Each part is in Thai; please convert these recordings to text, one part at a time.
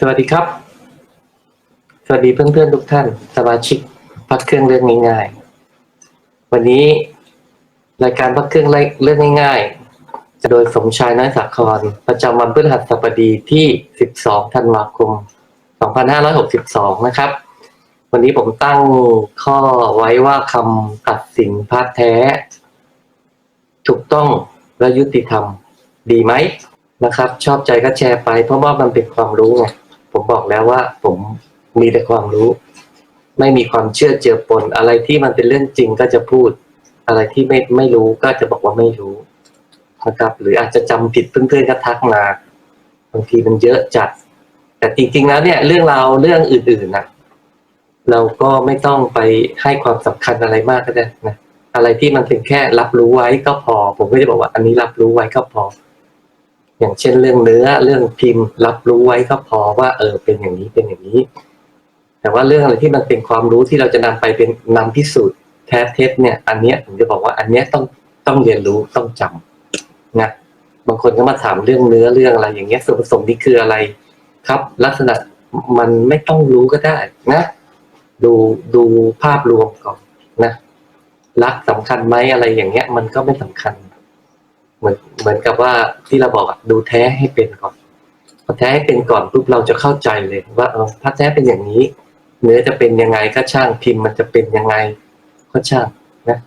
สวัสดีครับ สวัสดีเพื่อนๆทุกท่าน สมาชิกพักเครื่องเรื่องง่ายๆ วันนี้รายการพักเครื่องเรื่องง่ายๆ จะโดยสมชายน้อยสาคร ประจำวันพฤหัสบดีที่ 12 ธันวาคม 2562 นะครับ วันนี้ผมตั้งข้อไว้ว่าคำตัดสินพาแท้ ถูกต้องและยุติธรรม ดีไหมนะครับ ชอบใจก็แชร์ไปเพราะว่ามันเป็นความรู้ไง ผมบอกแล้วว่า ผมมีแต่ความรู้ ไม่มีความเชื่อเจือปน อะไรที่มันเป็นเรื่องจริงก็จะพูด อะไรที่ไม่ไม่รู้ก็จะบอกว่าไม่รู้นะครับ หรืออาจจะจำผิดเพื่อนๆก็ทักมาบางทีมันเยอะจัด แต่จริงๆแล้วเนี่ย เรื่องราวเรื่องอื่นๆนะเราก็ไม่ต้องไปให้ความสำคัญอะไรมากก็ได้นะอะไรที่มันเป็นแค่รับรู้ไว้ก็พอ ผมก็จะบอกว่าอันนี้รับรู้ไว้ก็พอ อย่างเช่นเรื่องเนื้อเรื่องพิมพ์ รับรู้ไว้ก็พอว่า เออเป็นอย่างนี้เป็นอย่างนี้ แต่ว่าเรื่องอะไรที่มันเป็นความรู้ที่เราจะนำไปเป็นนำพิสูจน์แท้เท็จเนี่ย อันเนี้ยผมจะบอกว่าอันเนี้ยต้องต้องเรียนรู้ต้องจำนะบางคนก็มาถามเรื่องเนื้อเรื่องอะไร อย่างเงี้ยส่วนผสมนี่คืออะไร ครับ ลักษณะมันไม่ต้องรู้ก็ได้นะ ดูดูภาพรวมก่อนนะรักสำคัญไหมอะไรอย่างเงี้ย มันก็ไม่สำคัญ เหมือนเหมือนกับว่าที่เราบอกดูแท้ให้เป็นก่อนพอแท้ให้เป็นก่อนปุ๊บเราจะเข้าใจเลยว่าเออถ้าแท้เป็นอย่างนี้ เนื้อจะเป็นยังไงก็ช่างพิมพ์มันจะเป็นยังไงก็ช่างนะ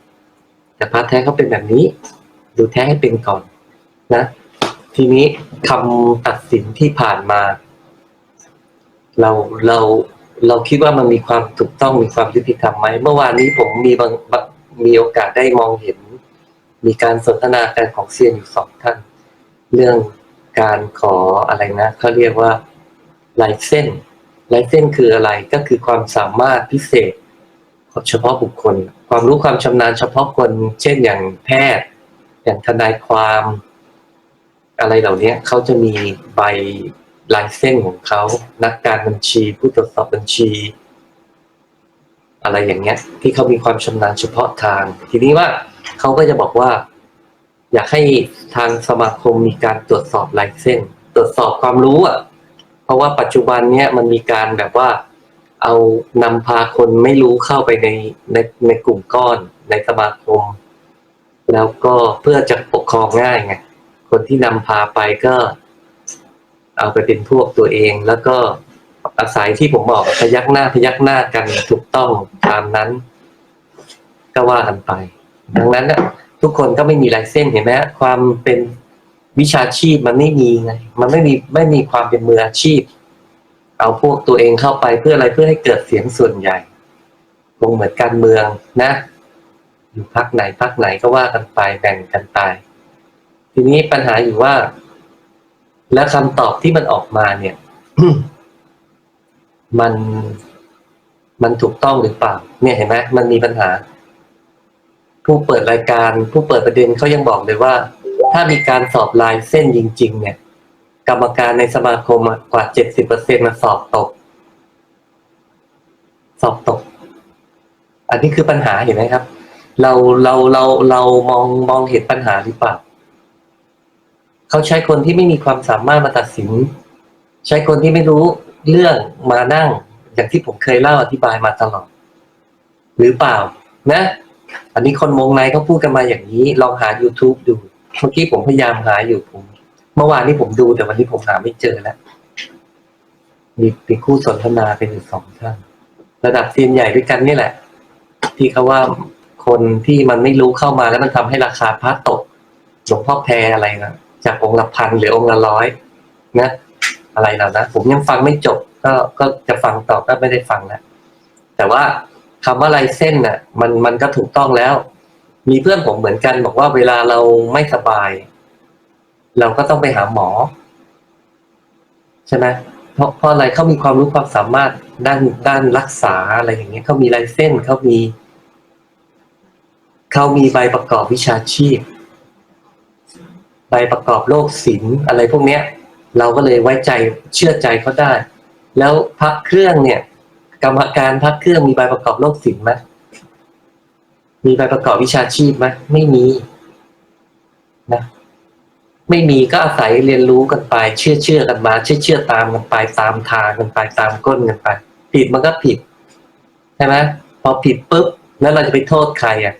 แต่พาแท้เขาเป็นแบบนี้ ดูแท้ให้เป็นก่อนนะ ทีนี้คำตัดสินที่ผ่านมา เราเราเราคิดว่ามันมีความถูกต้องมีความยุติธรรมไหมเมื่อวานนี้ผมมีบางมีโอกาสได้มองเห็น มีการสนทนากันของเซียนอยู่สองท่าน เรื่องการขออะไรนะเขาเรียกว่าลายเส้นลายเส้นคืออะไรก็คือความสามารถพิเศษเฉพาะบุคคล ความรู้ความชำนาญเฉพาะคน เช่นอย่างแพทย์ อย่างทนายความ อะไรเหล่านี้เขาจะมีใบลายเส้นของเขา นักการบัญชี ผู้ตรวจสอบบัญชี อะไรอย่างเงี้ยที่เขามีความชำนาญเฉพาะทาง ทีนี้ว่าเขาก็จะบอกว่า อยากให้ทางสมาคมมีการตรวจสอบลายเส้น ตรวจสอบความรู้อะ เพราะว่าปัจจุบันเนี้ยมันมีการแบบว่า เอานำพาคนไม่รู้เข้าไปในในในกลุ่มก้อนในสมาคม แล้วก็เพื่อจะปกครองง่ายไงคนที่นำพาไปก็ เอาไปเป็นพวกตัวเองแล้วก็ อาศัยที่ผมบอกพยักหน้าพยักหน้ากันถูกต้องตามนั้น ก็ว่ากันไป ดังนั้นน่ะทุกคนก็ไม่มีลายเส้นเห็นไหมความเป็นวิชาชีพมันไม่มีไงมันไม่มีไม่มีความเป็นมืออาชีพ เอาพวกตัวเองเข้าไปเพื่ออะไรเพื่อให้เกิดเสียงส่วนใหญ่คงเหมือนการเมืองนะ อยู่พักไหนพักไหนก็ว่ากันไปแบ่งกันไปทีนี้ปัญหาอยู่ว่า แล้วคำตอบที่มันออกมาเนี่ย มันมันถูกต้องหรือเปล่า เนี่ยเห็นไหมมันมีปัญหา ผู้เปิดรายการ ผู้เปิดประเด็นเขายังบอกเลยว่า ถ้ามีการสอบลายเส้นจริง ๆ เนี่ย กรรมการในสมาคมกว่าเจ็ดสิบเปอร์เซ็นมาสอบตก สอบตก อันนี้คือปัญหาเห็นไหมครับ เราเราเราเรามองมองเห็นปัญหาหรือเปล่าเขาใช้คนที่ไม่มีความสามารถมาตัดสิน ใช้คนที่ไม่รู้ เรื่องมานั่งอย่างที่ผมเคยเล่าอธิบายมาตลอด หรือเปล่า นะ อันนี้คนวงในเขาพูดกันมาอย่างนี้ ลองหา YouTube ดู เมื่อกี้ผมพยายามหาอยู่ผม เมื่อวานนี้ผมดูแต่วันนี้ผมหาไม่เจอแล้ว มีมีคู่สนทนาเป็นสองท่าน ระดับเซียนใหญ่ด้วยกันนี่แหละ ที่เขาว่าคนที่มันไม่รู้เข้ามาแล้วมันทำให้ราคาพระตกหลวงพ่อแพรอะไรนะจากองค์ละพันหรือองค์ละร้อยนะ อะไรแล้วนะผมยังฟังไม่จบ ก็ก็จะฟังต่อก็ไม่ได้ฟังแล้วแต่ว่าคำว่าลายเส้นน่ะ มันมันก็ถูกต้องแล้ว มีเพื่อนผมเหมือนกัน บอกว่าเวลาเราไม่สบาย เราก็ต้องไปหาหมอ ใช่ไหมเพราะเพราะอะไรเขามีความรู้ความสามารถด้านด้านรักษาอะไรอย่างเงี้ยเขามีลายเส้นเขามีเขามีใบประกอบวิชาชีพ ใบประกอบโรคศิลป์อะไรพวกเนี้ย เราก็เลยไว้ใจเชื่อใจเขาได้ แล้วพักเครื่องเนี่ย กรรมการพักเครื่องมีใบประกอบโรคศิลป์ไหมมีใบประกอบวิชาชีพไหมไม่มีนะไม่มีก็อาศัยเรียนรู้กันไป เชื่อเชื่อกันมา เชื่อเชื่อตามกันไปตามทางกันไปตามก้นกันไป ผิดมันก็ผิดใช่ไหมพอผิดปุ๊บแล้วเราจะไปโทษใครอะ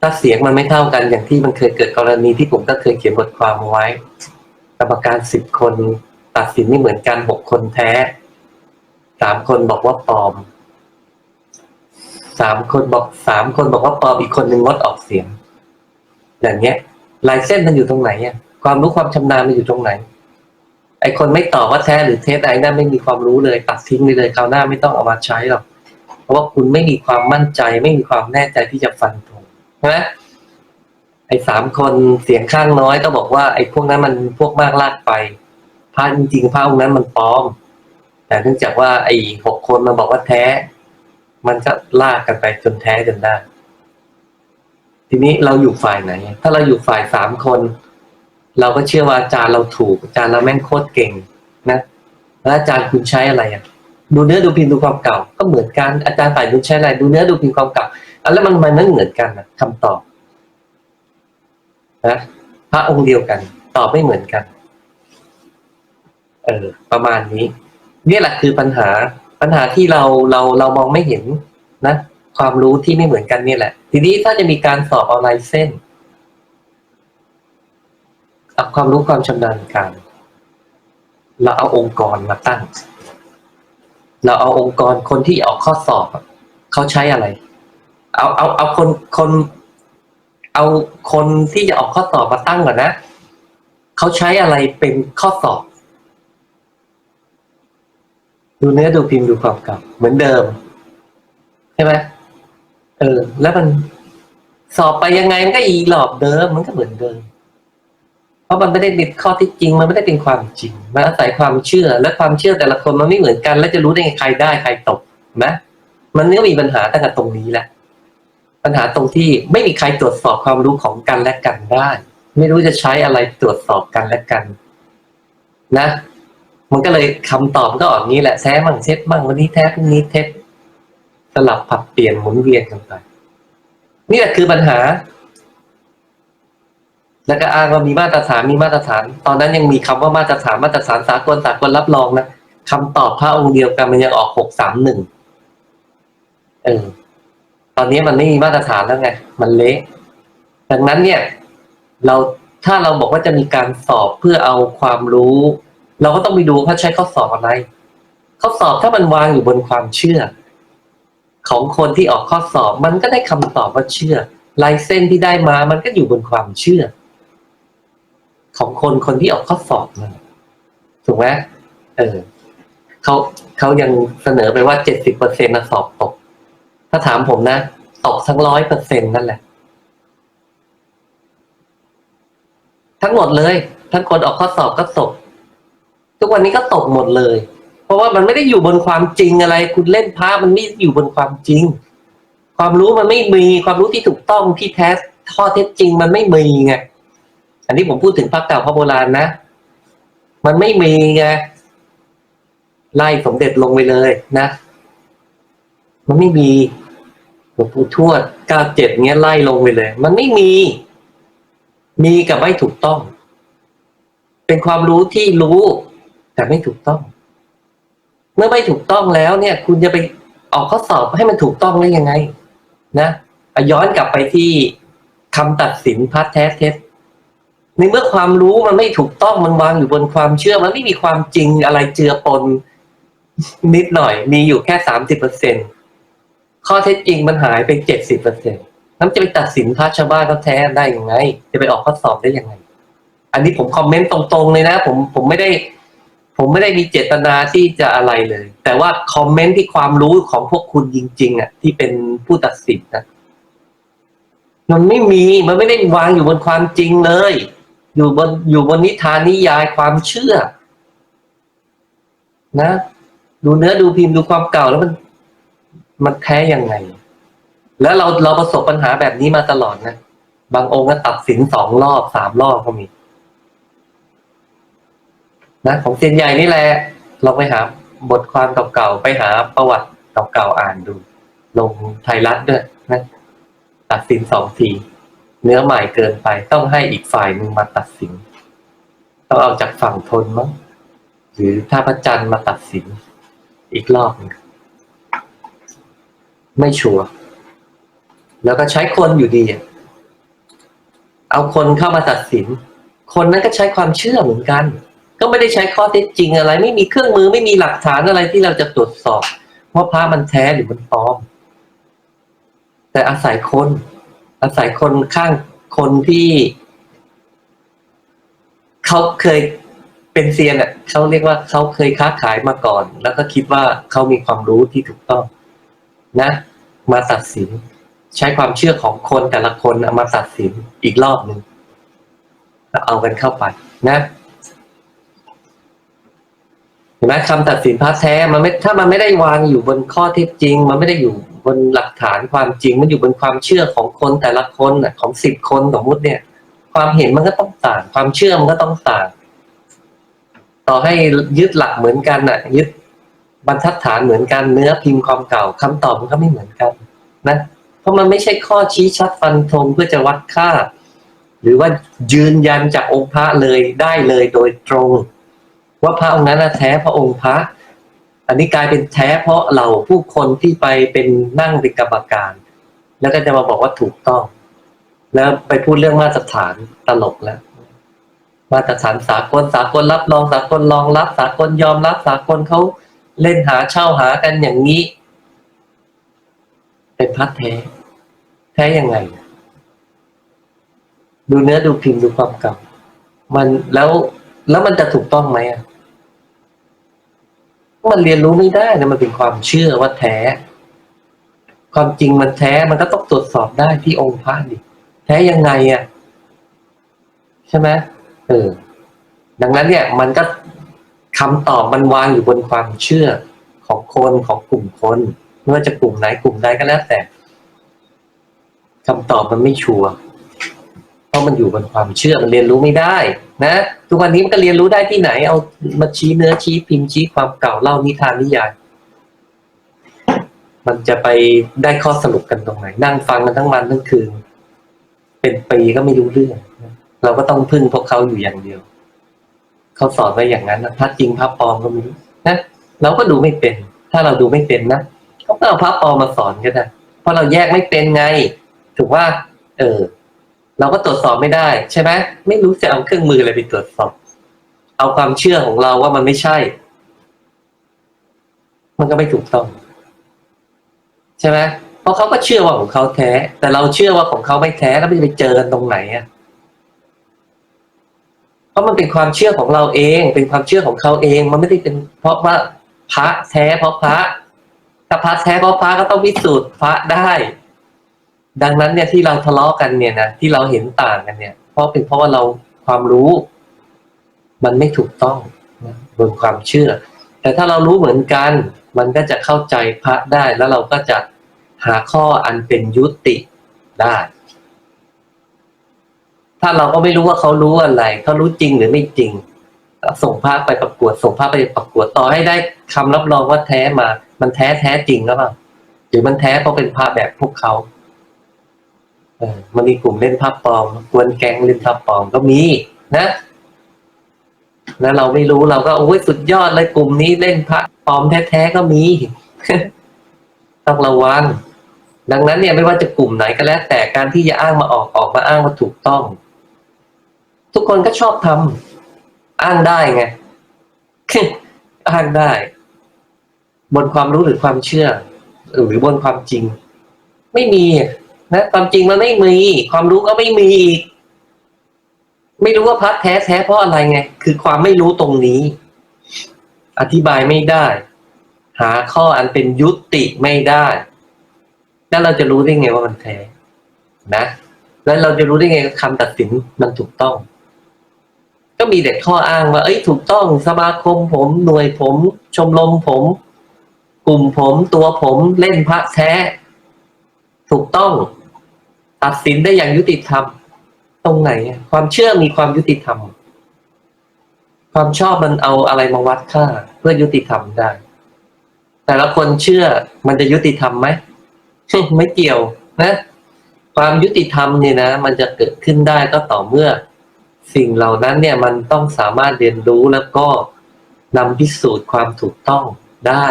ถ้าเสียงมันไม่เท่ากันอย่างที่มันเคยเกิดกรณีที่ผมก็เคยเขียนบทความเอาไว้ รรมการสิบคนตัดสินไม่เหมือนกันหกคนแท้สามคนบอกว่าปลอมสามคนบอกสามคนบอกว่าปลอมอีกคนหนึ่งงดออกเสียง อย่างเงี้ยลายเส้นมันอยู่ตรงไหนอะความรู้ความชำนาญมันอยู่ตรงไหน ไอคนไม่ตอบว่าแท้หรือเท็จไอ้นั่นไม่มีความรู้เลยตัดทิ้งไปเลยคราวหน้าไม่ต้องเอามาใช้หรอกเพราะว่าคุณไม่มีความมั่นใจ ไม่มีความแน่ใจที่จะฟันธงใช่ไหม อ้สามคนเสียงข้างน้อยก็บอกว่าไอ้พวกนั้นมันพวกมากลากไปพระจริงๆพระองค์นั้นมันปลอม แต่เนื่องจากว่าไอ้หกคนมันบอกว่าแท้ มันก็ลากกันไปจนแท้จนได้ ทีนี้เราอยู่ฝ่ายไหน ถ้าเราอยู่ฝ่ายสามคน เราก็เชื่อว่าอาจารย์เราถูกอาจารย์เราแม่งโคตรเก่งนะแล้วอาจารย์คุณใช้อะไรอะดูเนื้อดูพิมพ์ดูความเก่า ก็เหมือนกันอาจารย์ฝ่ายคุณใช้อะไร ดูเนื้อดูพิมพ์ความเก่าแล้วมันมันไม่เหมือนกันนะคำตอบ นะพระองค์เดียวกัน ตอบไม่เหมือนกัน เออ ประมาณนี้นี่แหละคือปัญหาปัญหาที่เราเราเรามองไม่เห็นนะ ความรู้ที่ไม่เหมือนกันนี่แหละ ทีนี้ถ้าจะมีการสอบออนไลน์เส้นเอาความรู้ความชำนาญการ เราเอาองค์กรมาตั้ง เราเอาองค์กรคนที่ออกข้อสอบ เขาใช้อะไร เอาเอาเอาคนคน เอาคนที่จะออกข้อสอบมาตั้งก่อนนะเขาใช้อะไรเป็นข้อสอบ ดูเนื้อดูพิมพ์ดูความเก่าเหมือนเดิม ใช่ไหมเออ แล้วมันสอบไปยังไงมันก็อีหลอบเดิมมันก็เหมือนเดิม เพราะมันไม่ได้เป็นข้อที่จริง มันไม่ได้เป็นความจริงมันอาศัยความเชื่อและความเชื่อแต่ละคนมันไม่เหมือนกัน แล้วจะรู้ได้ไงใครได้ใครตกนไหมมันก็มีปัญหาตั้งแต่ตรงนี้แหละ ปัญหาตรงที่ไม่มีใครตรวจสอบความรู้ของกันและกันได้ ไม่รู้จะใช้อะไรตรวจสอบกันและกัน นะ มันก็เลยคำตอบก็ออกนี้แหละแท้มั่งเท็จมั่งวันนี้แท้พรุ่งนี้เท็จสลับผัดเปลี่ยนหมุนเวียนกันไปนี่แหละคือปัญหา แล้วก็อ้างว่ามีมาตรฐานมีมาตรฐาน ตอนนั้นยังมีคำว่ามาตรฐานมาตรฐานสากลสากลรับรองนะคำตอบพระองค์เดียวกันมันยังออกหกสามหนึ่งเออ ตอนนี้มันไม่มีมาตรฐานแล้วไง มันเละดังนั้นเนี่ย เราถ้าเราบอกว่าจะมีการสอบเพื่อเอาความรู้ เราก็ต้องไปดูเขาใช้ข้อสอบอะไรข้อสอบถ้ามันวางอยู่บนความเชื่อ ของคนที่ออกข้อสอบมันก็ได้คำตอบว่าเชื่อลายเส้นที่ได้มามันก็อยู่บนความเชื่อ ของคนคนที่ออกข้อสอบมันถูกไหมเออเขาเขายังเสนอไปว่าเจ็ดสิบเปอร์เซ็นต์สอบตก ถ้าถามผมนะ ตกทั้งร้อยเปอร์เซ็นต์นั่นแหละ ทั้งหมดเลย ทั้งคนออกข้อสอบก็ตก ทุกวันนี้ก็ตกหมดเลย เพราะว่ามันไม่ได้อยู่บนความจริงอะไร คุณเล่นพระมันไม่อยู่บนความจริง ความรู้มันไม่มีความรู้ที่ถูกต้องที่แท้ข้อเท็จจริงมันไม่มีไงอันนี้ผมพูดถึงพระเก่าพระโบราณนะ มันไม่มีไงไล่สมเด็จลงไปเลยนะ มันไม่มี หลวงปู่ทวดเก้าเจ็ดเงี้ยไล่ลงไปเลย มันไม่มี มีกับไม่ถูกต้อง เป็นความรู้ที่รู้ แต่ไม่ถูกต้อง เมื่อไม่ถูกต้องแล้วเนี่ย คุณจะไปออกข้อสอบให้มันถูกต้องได้ยังไง นะย้อนกลับไปที่คำตัดสินพัดแท้เท็จในเมื่อความรู้มันไม่ถูกต้องมันวางอยู่บนความเชื่อมันไม่มีความจริงอะไรเจือปนนิดหน่อย มีอยู่แค่สามสิบเปอร์เซ็นต์ ข้อเท็จจริงมันหายไปเจ็ดสิบเปอร์เซ็นต์นั้นจะไปตัดสินพระชาวบ้านเขาแท้ได้ยังไง จะไปออกข้อสอบได้ยังไง อันนี้ผมคอมเมนต์ตรงๆเลยนะ ผมผมไม่ได้ ผมไม่ได้มีเจตนาที่จะอะไรเลย แต่ว่าคอมเมนต์ที่ความรู้ของพวกคุณจริง ๆอะที่เป็นผู้ตัดสินนะมันไม่มีมันไม่ได้วางอยู่บนความจริงเลย อยู่บนอยู่บนนิทานนิยายความเชื่อ นะ ดูเนื้อดูพิมพ์ดูความเก่าแล้วมัน มันแท้ยังไง แล้วเราเราประสบปัญหาแบบนี้มาตลอดนะ บางองค์ก็ตัดสินสองรอบสามรอบก็มีนะของเซียนใหญ่นี่แหละลองไปหาบทความเก่าๆไปหาประวัติเก่าๆอ่านดู ลงไทยรัฐด้วยนะตัดสินสองทีเนื้อใหม่เกินไปต้องให้อีกฝ่ายหนึ่งมาตัดสิน ต้องเอาจากฝั่งทนมั้งหรือถ้าพระจันทร์มาตัดสินอีกรอบหนึง ไม่ชัวร์แล้วก็ใช้คนอยู่ดี เอาคนเข้ามาตัดสิน คนนั้นก็ใช้ความเชื่อเหมือนกัน ก็ไม่ได้ใช้ข้อเท็จจริงอะไร ไม่มีเครื่องมือไม่มีหลักฐานอะไรที่เราจะตรวจสอบว่าพระมันแท้หรือมันปลอม แต่อาศัยคน อาศัยคนข้างคนที่เขาเคยเป็นเซียนอะเขาเรียกว่าเขาเคยค้าขายมาก่อน แล้วก็คิดว่าเขามีความรู้ที่ถูกต้อง นะมาตัดสิน ใช้ความเชื่อของคนแต่ละคนเอามาตัดสินอีกรอบหนึ่งแล้วเอากันเข้าไปนะเห็นไหมคำตัดสินพระแท้มันไม่ถ้ามันไม่ได้วางอยู่บนข้อเท็จจริง มันไม่ได้อยู่บนหลักฐานความจริง มันอยู่บนความเชื่อของคนแต่ละคนนะของสิบคนสมมติเนี่ย ความเห็นมันก็ต้องต่าง ความเชื่อมันก็ต้องต่าง ต่อให้ยึดหลักเหมือนกันน่ะ ยึด บรรทัดฐานเหมือนกันเนื้อพิมพ์ความเก่าคำตอบมันก็ไม่เหมือนกันนะเพราะมันไม่ใช่ข้อชี้ชัดฟันธงเพื่อจะวัดค่า หรือว่ายืนยันจากองค์พระเลยได้เลยโดยตรง ว่าพระองค์นั้นแท้พระองค์พระ อันนี้กลายเป็นแท้เพราะเราผู้คนที่ไปเป็นนั่งเป็นกรรมการ แล้วก็จะมาบอกว่าถูกต้อง แล้วไปพูดเรื่องมาตรฐานตลกแล้วมาตรฐานสากลสากลรับรองสากลรองรับ สากลยอมรับสากลเขา เล่นหาเช่าหากันอย่างนี้ เป็นพัดแท้ แท้ยังไง ดูเนื้อดูพิมพ์ดูความเก่ามันแล้วแล้วมันจะถูกต้องไหมอะมันเรียนรู้ไม่ได้นะมันเป็นความเชื่อว่าแท้ ความจริงมันแท้มันก็ต้องตรวจสอบได้ที่องค์พระดิแท้ยังไงอะ ใช่ไหมเออ ดังนั้นเนี่ย มันก็ คำตอบมันวางอยู่บนความเชื่อของคนของกลุ่มคนไม่ว่าจะกลุ่มไหนกลุ่มใดก็แล้วแต่คำตอบมันไม่ชัวร์เพราะมันอยู่บนความเชื่อมันเรียนรู้ไม่ได้ นะ ทุกวันนี้มันก็เรียนรู้ได้ที่ไหน เอามาชี้เนื้อชี้พิมพ์ชี้ความเก่าเล่านิทานนิยายมันจะไปได้ข้อสรุปกันตรงไหน นั่งฟังกันทั้งวันทั้งคืน เป็นปีก็ไม่รู้เรื่อง เราก็ต้องพึ่งพวกเขาอยู่อย่างเดียว เขาสอนไว้อย่างนั้นนะพระจริงพระปลอมก็ไม่รู้นะเราก็ดูไม่เป็น ถ้าเราดูไม่เป็นนะเขาก็เอาพระปลอมมาสอนก็ได้เพราะเราแยกไม่เป็นไง ถูกว่า เออ เราก็ตรวจสอบไม่ได้ ใช่ไหมไม่รู้จะเอาเครื่องมืออะไรไปตรวจสอบ เอาความเชื่อของเราว่ามันไม่ใช่ มันก็ไม่ถูกต้อง ใช่ไหมเพราะเขาก็เชื่อว่าของเขาแท้ แต่เราเชื่อว่าของเขาไม่แท้แล้วมันจะไปเจอกันตรงไหนอะ เพราะมันเป็นความเชื่อของเราเอง เป็นความเชื่อของเขาเอง มันไม่ได้เป็นเพราะว่าพระแท้เพราะพระถ้าพระแท้เพราะพระก็ต้องพิสูจน์พระได้ ดังนั้นเนี่ยที่เราทะเลาะกันเนี่ยนะที่เราเห็นต่างกันเนี่ย เพราะเป็นเพราะว่าเราความรู้ มันไม่ถูกต้องนะบนความเชื่อ แต่ถ้าเรารู้เหมือนกัน มันก็จะเข้าใจพระได้แล้วเราก็จะหาข้ออันเป็นยุติได้ ถ้าเราก็ไม่รู้ว่าเขารู้อะไร เขารู้จริงหรือไม่จริง ส่งภาพไปประกวด ส่งภาพไปประกวดต่อให้ได้คำรับรองว่าแท้มา มันแท้แท้จริงหรือเปล่าหรือมันแท้เพราะเป็นภาพแบบพวกเขาเออมันมีกลุ่มเล่นภาพปลอมกวนแก๊งเล่นภาพปลอมก็มีนะแล้วเราไม่รู้เราก็โอ้ยสุดยอดเลยกลุ่มนี้เล่นพระปลอมแท้ๆก็มีต้องระวังดังนั้นเนี่ยไม่ว่าจะกลุ่มไหนก็แล้ว แต่การที่จะอ้างมาออกออกมาอ้างมาถูกต้อง ทุกคนก็ชอบทำอ้างได้ไงอ้างได้ บนความรู้หรือความเชื่อ หรือบนความจริง ไม่มีนะความจริงมันไม่มีความรู้ก็ไม่มีอีกไม่รู้ว่าพัดแท้แท้เพราะอะไรไง คือความไม่รู้ตรงนี้ อธิบายไม่ได้ หาข้ออันเป็นยุติไม่ได้ แล้วเราจะรู้ได้ไงว่ามันแท้นะ แล้วเราจะรู้ได้ไงคำตัดสินมันถูกต้อง ก็มีแต่ข้ออ้างว่า เอ้ยถูกต้องสมาคมผมหน่วยผม ชมรมผม กลุ่มผมตัวผมเล่นพระแท้ ถูกต้อง ตัดสินได้อย่างยุติธรรม ตรงไหน ความเชื่อมีความยุติธรรม ความชอบมันเอาอะไรมาวัดค่า เพื่อยุติธรรมได้ แต่ละคนเชื่อมันจะยุติธรรมไหมไม่เกี่ยวนะ ความยุติธรรมเนี่ยนะ มันจะเกิดขึ้นได้ก็ต่อเมื่อ สิ่งเหล่านั้นเนี่ยมันต้องสามารถเรียนรู้แล้วก็นำพิสูจน์ความถูกต้องได้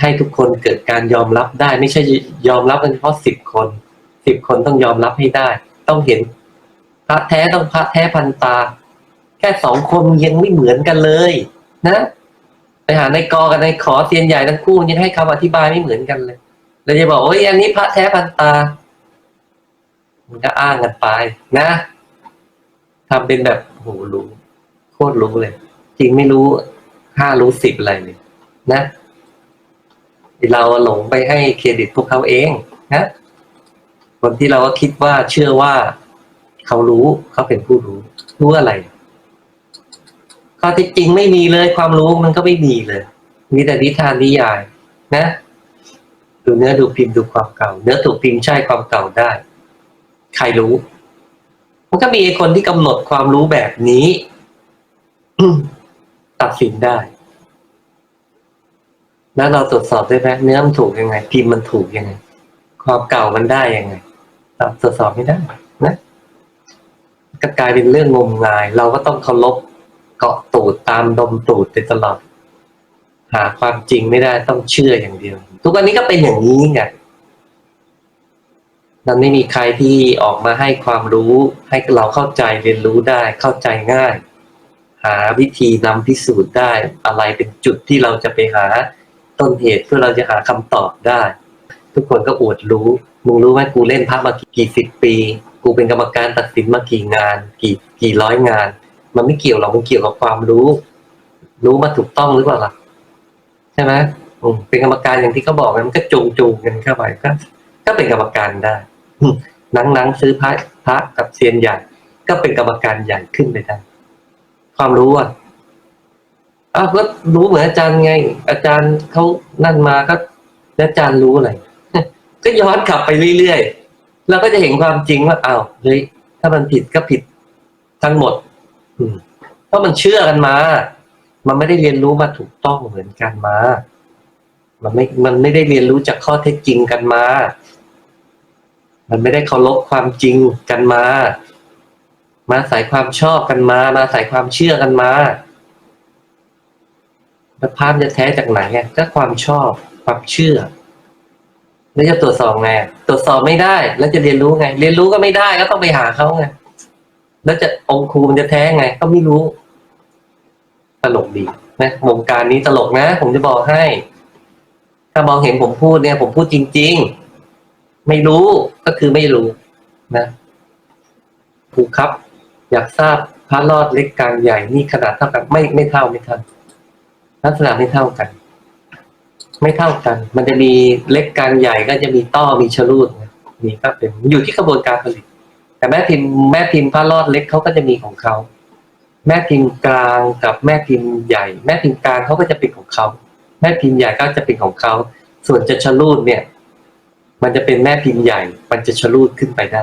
ให้ทุกคนเกิดการยอมรับได้ ไม่ใช่ยอมรับกันเฉพาะสิบคนสิบคนต้องยอมรับให้ได้ ต้องเห็นพระแท้ต้องพระแท้พันตา แค่สองคนยังไม่เหมือนกันเลย นะไปหาในกอกับในขอเซียนใหญ่ทั้งคู่ยังให้คำอธิบายไม่เหมือนกันเลยเราจะบอกว่าอันนี้พระแท้พันตา มันก็อ้างกันไปนะ ทำเป็นแบบโหรู้โคตรรู้เลย จริงไม่รู้ห้ารู้สิบอะไรเลยนะเราหลงไปให้เครดิตพวกเขาเองนะคนที่เราก็คิดว่าเชื่อว่าเขารู้เขาเป็นผู้รู้ รู้อะไรข้อที่จริงไม่มีเลยความรู้มันก็ไม่มีเลย มีแต่นิทานนิยาย นะ ดูเนื้อดูพิมพ์ดูความเก่า เนื้อถูกพิมพ์ใช่ความเก่าได้ ใครรู้ มันก็มีคนที่กำหนดความรู้แบบนี้ตัดสินได้ แล้วเราตรวจสอบได้ไหมเนื้อมันถูกยังไงพิมพ์มันถูกยังไง ความเก่ามันได้ยังไงเราตรวจสอบไม่ได้นะก็กลายเป็นเรื่องงมงาย เราก็ต้องเคารพเกาะตูดตามดมตูดไปตลอด หาความจริงไม่ได้ต้องเชื่ออย่างเดียว ทุกวันนี้ก็เป็นอย่างนี้ไง มันไม่มีใครที่ออกมาให้ความรู้ให้เราเข้าใจเรียนรู้ได้เข้าใจง่าย หาวิธีนำพิสูจน์ได้ อะไรเป็นจุดที่เราจะไปหาต้นเหตุเพื่อเราจะหาคำตอบได้ ทุกคนก็อวดรู้ มึงรู้ไหมกูเล่นพระมากี่สิบปี กูเป็นกรรมการตัดสินมากี่งาน กี่กี่ร้อยงาน มันไม่เกี่ยวหรอกมันเกี่ยวกับความรู้ รู้มาถูกต้องหรือเปล่าล่ะใช่ไหมเป็นกรรมการอย่างที่เขาบอกมันก็จูงจูงกันเข้าไปก็ก็เป็นกรรมการได้ นังนังซื้อพระพระกับเซียนใหญ่ ก็เป็นกรรมการใหญ่ขึ้นไปได้ความรู้อะอ้าวก็รู้เหมือนอาจารย์ไง อาจารย์เขานั่นมาก็แล้วอาจารย์รู้อะไรก็ย้อนกลับไปเรื่อยๆเราก็จะเห็นความจริงว่าอ้าวเฮ้ยถ้ามันผิดก็ผิดทั้งหมด อืมเพราะมันเชื่อกันมา มันไม่ได้เรียนรู้มาถูกต้องเหมือนกันมา มันไม่ มันไม่ได้เรียนรู้จากข้อเท็จจริงกันมา มันไม่ได้เคารพความจริงกันมา มาใส่ความชอบกันมา มาใส่ความเชื่อกันมาแล้วภาพจะแท้จากไหนอะก็ความชอบความเชื่อ แล้วจะตรวจสอบไงตรวจสอบไม่ได้ แล้วจะเรียนรู้ไง เรียนรู้ก็ไม่ได้ก็ต้องไปหาเขาไงแล้วจะองค์ครูมันจะแท้ไง ก็ไม่รู้ ตลกดีนะวงการนี้ตลกนะ ผมจะบอกให้ ถ้ามองเห็นผมพูดเนี่ย ผมพูดจริง ๆ ไม่รู้ ก็คือไม่รู้นะครูครับ อยากทราบพระรอดเล็กกลางใหญ่นี่ขนาดเท่ากัน ไม่ไม่เท่าไม่เท่าลักษณะไม่เท่ากัน ไม่เท่ากัน มันจะมีเล็กกลางใหญ่ก็จะมีต้อมีชลูดนะมีก็เป็นอยู่ที่กระบวนการผลิต แต่แม่พิมพ์แม่พิมพ์พระรอดเล็กเขาก็จะมีของเขาแม่พิมพ์กลางกับแม่พิมพ์ใหญ่ แม่พิมพ์กลางเขาก็จะเป็นของเขาแม่พิมพ์ใหญ่ก็จะเป็นของเขาส่วนจะชลูดเนี่ย มันจะเป็นแม่พิมพ์ใหญ่ มันจะชะลูดขึ้นไปได้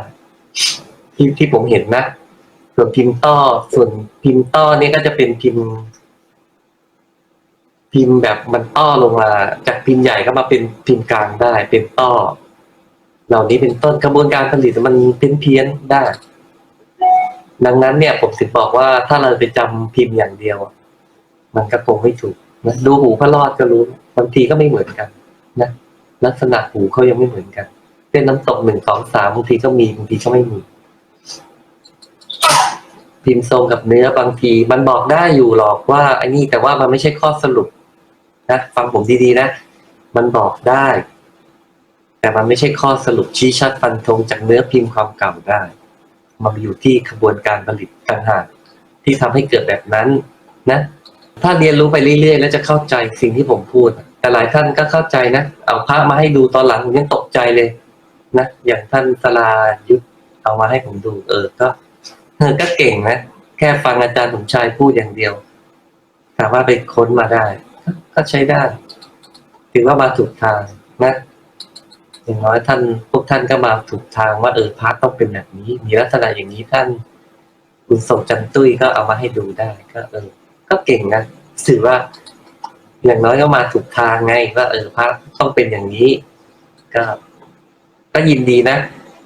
ที่ที่ผมเห็นนะ ส่วนพิมพ์ต้อ ส่วนพิมพ์ต้อนี่ก็จะเป็นพิมพ์ พิมพ์แบบมันต้อลงมา จากพิมพ์ใหญ่ก็มาเป็นพิมพ์กลางได้ เป็นต้อ เหล่านี้เป็นต้นกระบวนการผลิตมันเพี้ยนเพี้ยนได้ ดังนั้นเนี่ย ผมถึงบอกว่าถ้าเราไปจำพิมพ์อย่างเดียว มันก็คงไม่ถูก ดูหูพระรอดก็รู้ บางทีก็ไม่เหมือนกัน ลักษณะหูเขายังไม่เหมือนกันเป็นน้ำตกหนึ่งสองสามบางทีก็มีบางทีก็ไม่มี พิมพ์ทรงกับเนื้อบางที มันบอกได้อยู่หรอกว่าไอ้นี่แต่ว่ามันไม่ใช่ข้อสรุปนะฟังผมดีๆนะ มันบอกได้ แต่มันไม่ใช่ข้อสรุปชี้ชัดฟันธงจากเนื้อพิมพ์ความเก่าได้ มันอยู่ที่กระบวนการผลิตต่างหากที่ทำให้เกิดแบบนั้นนะ ถ้าเรียนรู้ไปเรื่อยๆ แล้วจะเข้าใจสิ่งที่ผมพูด หลายท่านก็เข้าใจนะ เอาภาพมาให้ดูตอนหลังผมยังตกใจเลยนะ อย่างท่านสลายุทธเอามาให้ผมดู เออ ก็เออก็เก่งนะ แค่ฟังอาจารย์สมชายพูดอย่างเดียวสามารถไปค้นมาได้ก็ก็ใช้ได้ ถือว่ามาถูกทางนะอย่างน้อยท่านพวกท่านก็มาถูกทางว่าเออพาร์ทต้องเป็นแบบนี้ มีลักษณะอย่างนี้ท่าน คุณส่งจันตุ้ยก็เอามาให้ดูได้ ก็เออ ก็เก่งนะถือว่า อย่างน้อยก็มาถูกทางไงว่าเออพระต้องเป็นอย่างนี้ ก็ก็ยินดีนะ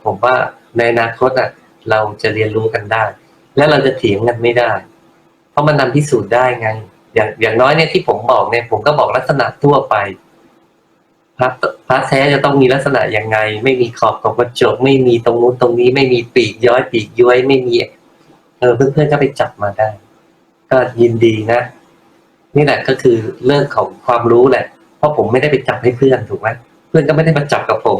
ผมว่าในอนาคตอะ เราจะเรียนรู้กันได้ และเราจะเถียงกันไม่ได้ เพราะมันนำพิสูจน์ได้ไง อย่างอย่างน้อยเนี่ยที่ผมบอกเนี่ย ผมก็บอกลักษณะทั่วไปพระพระแท้จะต้องมีลักษณะยังไง ไม่มีขอบของกระจก ไม่มีตรงนู้นตรงนี้ ไม่มีปีกย้อยปีกย้อยไม่มี เออเพื่อนๆก็ไปจับมาได้ ก็ยินดีนะ นี่แหละก็คือเรื่องของความรู้แหละ เพราะผมไม่ได้ไปจับให้เพื่อนถูกไหมเพื่อนก็ไม่ได้มาจับกับผม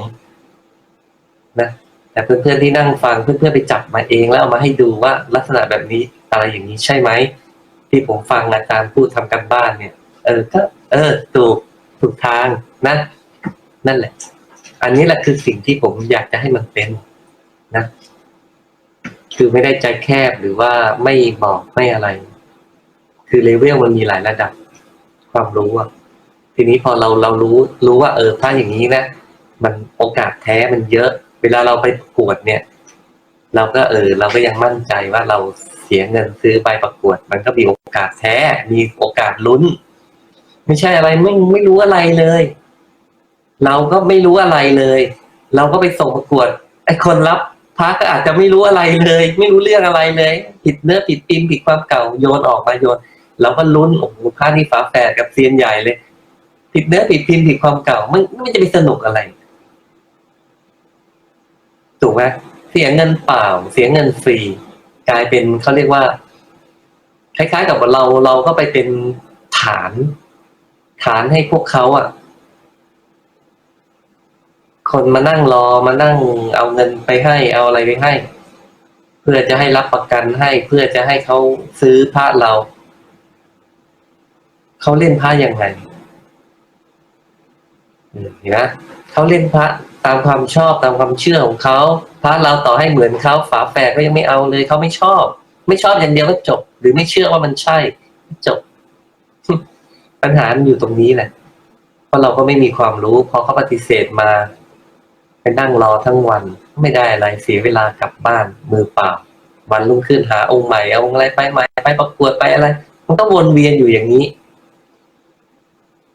นะแต่เพื่อนๆที่นั่งฟังเพื่อนๆไปจับมาเองแล้วเอามาให้ดูว่าลักษณะแบบนี้อะไรอย่างนี้ใช่ไหมที่ผมฟังอาจารย์พูดทำกันบ้านเนี่ย เออก็ เออถูกถูกทางนะนั่นแหละ อันนี้แหละคือสิ่งที่ผมอยากจะให้มันเป็นนะ คือไม่ได้ใจแคบหรือว่าไม่บอกไม่อะไร คือเลเวลมันมีหลายระดับ ความรู้อะทีนี้พอเราเรารู้รู้ว่า เออถ้าอย่างนี้นะมันโอกาสแท้มันเยอะ เวลาเราไปประกวดเนี่ย เราก็เออ เราก็ยังมั่นใจว่าเราเสียเงินซื้อไปประกวด มันก็มีโอกาสแท้ มีโอกาสลุ้น ไม่ใช่อะไรไม่ไม่รู้อะไรเลย เราก็ไม่รู้อะไรเลย เราก็ไปส่งประกวดไอ้คนรับพักก็อาจจะไม่รู้อะไรเลย ไม่รู้เรื่องอะไรเลย ผิดเนื้อผิดปิมผิดความเก่าโยนออกมาโยน เราก็ลุ้นโอ้โหพระนี่ฝาแฝดกับเซียนใหญ่เลย ผิดเนื้อผิดพิมพ์ผิดความเก่ามันไม่จะไปสนุกอะไรถูกไหมเสียเงินเปล่า เสียเงินฟรี กลายเป็นเขาเรียกว่าคล้ายๆกับเราเราก็ไปเป็นฐาน ฐานให้พวกเขาอะ คนมานั่งรอมานั่งเอาเงินไปให้ เอาอะไรไปให้ เพื่อจะให้รับประกันให้ เพื่อจะให้เขาซื้อพระเรา เขาเล่นพระยังไงเห็นไหมเขาเล่นพระตามความชอบตามความเชื่อของเขาพระเราต่อให้เหมือนเขาฝาแฝดก็ยังไม่เอาเลยเขาไม่ชอบ ไม่ชอบอย่างเดียวก็จบ หรือไม่เชื่อว่ามันใช่จบ ปัญหามันอยู่ตรงนี้แหละเพราะเราก็ไม่มีความรู้พอเขาปฏิเสธมาไปนั่งรอทั้งวันไม่ได้อะไรเสียเวลากลับบ้านมือเปล่า วันรุ่งขึ้นหาองค์ใหม่เอาองค์อะไรไปใหม่ไปประกวดไปอะไร มันก็วนเวียนอยู่อย่างนี้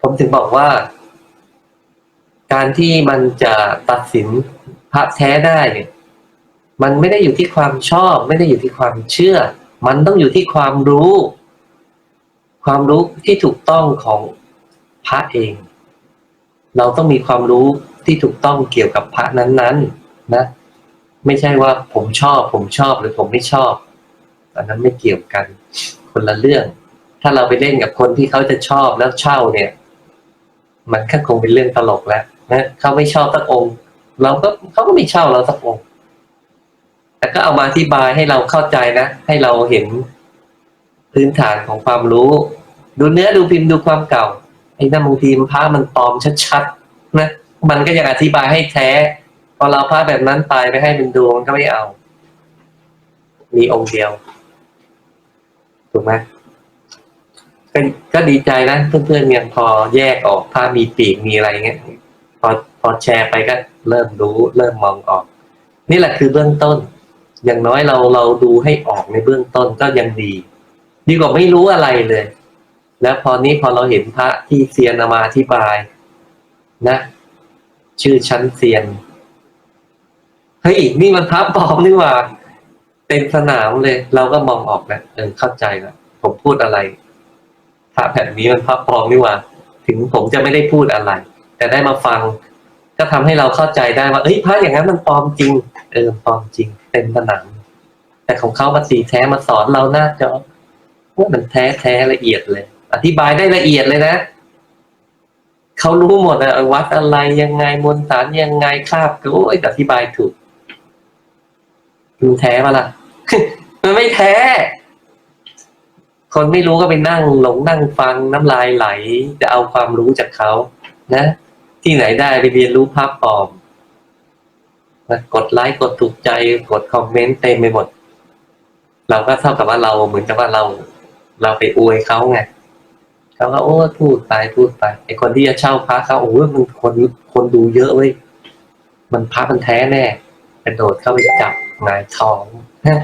ผมถึงบอกว่า การที่มันจะตัดสินพระแท้ได้เนี่ยมันไม่ได้อยู่ที่ความชอบ ไม่ได้อยู่ที่ความเชื่อ มันต้องอยู่ที่ความรู้ ความรู้ที่ถูกต้องของพระเอง เราต้องมีความรู้ที่ถูกต้องเกี่ยวกับพระนั้นๆนะไม่ใช่ว่าผมชอบ ผมชอบหรือผมไม่ชอบอันนั้นไม่เกี่ยวกันคนละเรื่อง ถ้าเราไปเล่นกับคนที่เขาจะชอบแล้วเช่าเนี่ย มันก็คงเป็นเรื่องตลกแล้วนะเขาไม่ชอบสักองค์ เราก็เขาก็ไม่เช่าเราสักองค์ แต่ก็เอามาอธิบายให้เราเข้าใจนะ ให้เราเห็นพื้นฐานของความรู้ ดูเนื้อดูพิมพ์ดูความเก่าไอ้นั่นบางทีมพระมันปลอมชัดๆนะมันก็ยังอธิบายให้แท้ พอเราพระแบบนั้นตายไปให้เป็นดวงก็ไม่เอา มีองค์เดียวถูกไหม ก็ก็ดีใจนะเพื่อนๆยังพอแยกออกถ้ามีปีกมีอะไรเงี้ยพอพอแชร์ไปก็เริ่มรู้เริ่มมองออก นี่แหละคือเบื้องต้น อย่างน้อยเราเราดูให้ออกในเบื้องต้นก็ยังดี ดีกว่าไม่รู้อะไรเลย แล้วพอนี้พอเราเห็นพระที่เซียนเอามาอธิบาย นะ ชื่อชั้นเซียนเฮ้ยนี่มันพระปลอมนี่หว่าเต็มสนามเลย เราก็มองออกแล้วเออเข้าใจแล้วผมพูดอะไร พระแบบนี้มันพระปลอมนี่ว่า ถึงผมจะไม่ได้พูดอะไร แต่ได้มาฟัง ก็ทำให้เราเข้าใจได้ว่าเอ้ยพระอย่างนั้นมันปลอมจริง เออปลอมจริงเต็มสนามแต่ของเขามาสีแท้มาสอนเราหน้าจอว่ามันแท้แท้ละเอียดเลย อธิบายได้ละเอียดเลยนะเขารู้หมดอะวัดอะไรยังไงมวลสารยังไงคาบก็โอ้ยอธิบายถูกมันแท้ปะล่ะมันไม่แท้ คนไม่รู้ก็ไปนั่งหลงนั่งฟังน้ำลายไหล จะเอาความรู้จากเขานะ ที่ไหนได้ไปเรียนรู้ภาพปลอมนะกดไลค์กดถูกใจกดคอมเมนต์เต็มไปหมด เราก็เท่ากับว่าเราเหมือนกับว่าเรา เราไปอวยเขาไงเขาก็โอ้พูดไปพูดไปไอคนที่จะเช่าพระเขาโอ้ยมันคนคนดูเยอะเว้ยมันพระมันแท้แน่กระโดดเข้าไปจับหงายทองนะ